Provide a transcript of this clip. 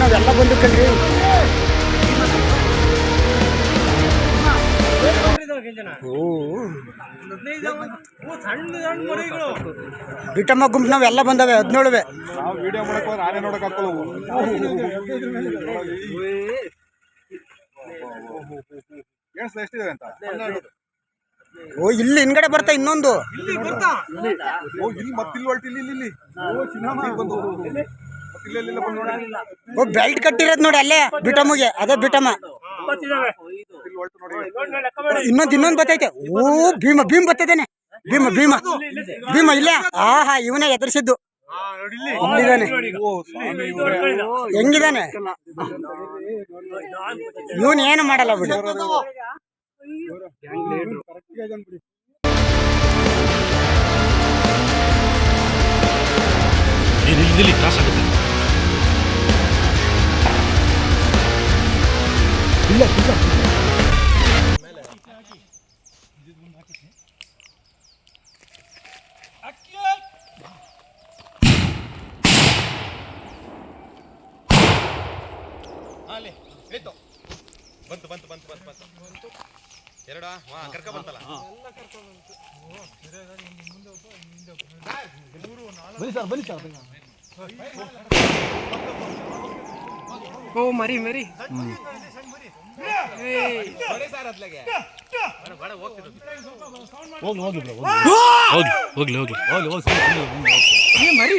ನಾವೆಲ್ಲ ಬಂದು ಕಣ್ರಿ. ಬಿಟಮ್ಮ ಗುಂಪು ನಾವೆಲ್ಲ ಬಂದವೆ ಹದಿನೇಳುವೆ. ನಾವು ವಿಡಿಯೋ ಮಾಡಕ್ ಹೋದ್ರೆ ಆನೆ ನೋಡಕ್ ಹಾಕಲ್ಲ ಎಣಿಸ್ದ ಎಷ್ಟಿದೆ ಅಂತ? ಓ ಇಲ್ಲಿ ಹಿಂದ್ಗಡೆ ಬರ್ತಾ ಇನ್ನೊಂದು. ಇಲ್ಲಿ ಬರ್ತಾ ಇಲ್ಲಿ ಇಲ್ಲಿ. ಇಲ್ಲಿ ಓ ಚಿನ್ನಮ್ಮ ಬಂದು ಇಲ್ಲ ಇಲ್ಲ. ಬಂದು ನೋಡಿ ಓ ಬೆಲ್ಟ್ ಕಟ್ಟಿರೋದು ನೋಡಿ ಅಲ್ಲೇ ಬಿಟಮ್ಮಗೆ. ಅದೇ ಬಿಟಮ್ಮ. ಇನ್ನೊಂದ್ ಇನ್ನೊಂದ್ ನೋಡಿ ಇನ್ನೊಂದು ಇನ್ನೊಂದು ಬತ್ತೈತೆ. ಓ ಭೀಮ ಭೀಮ್ ಬತ್ತೇನೆ ಭೀಮ ಭೀಮ. ಭೀಮ ಇಲ್ಲ. ಆಹಾ ಇವನೇ ಎದುರಿಸಿದ್ದು. ಇಲ್ಲಿದ್ದಾನೆ. ಓ ಸ್ವಾಮಿ ಇವ್ರೆ. ಹೆಂಗಿದಾನೆ ಇವನ್ ಏನು ಮಾಡಲ್ಲ ಬಿಡು. ಇಲ್ಲಿ ಇಲ್ಲಿ ಕ್ರಾಸ್ ಆಗುತ್ತೆ ಅಲ್ಲಿ ಇಳಿತು ಬಂತು ಬಂತು ಬಂತು ಬಂತು ಬಂತು ಬಂತು ಎರಡ ಕರ್ಕ ಬಂತಲ್ಲ ಓ, ಮರಿ ಮರಿ. ಬರೀ ಸಾರ್ ಅತ್ಲಾಗೆ ಬಡ ಮರಿ ಹೋಗ್ತಿರೋದು ಹೋಗ್ಲಿ ಹೋಗ್ಲಿ ಬ್ರೋ ಹೋಗ್ಲಿ. ಹೋಗ್ಲಿ ಹೋಗ್ಲಿ ಹೋಗ್ಲಿ. ಹೋಗ್ಲಿ ಮರಿ.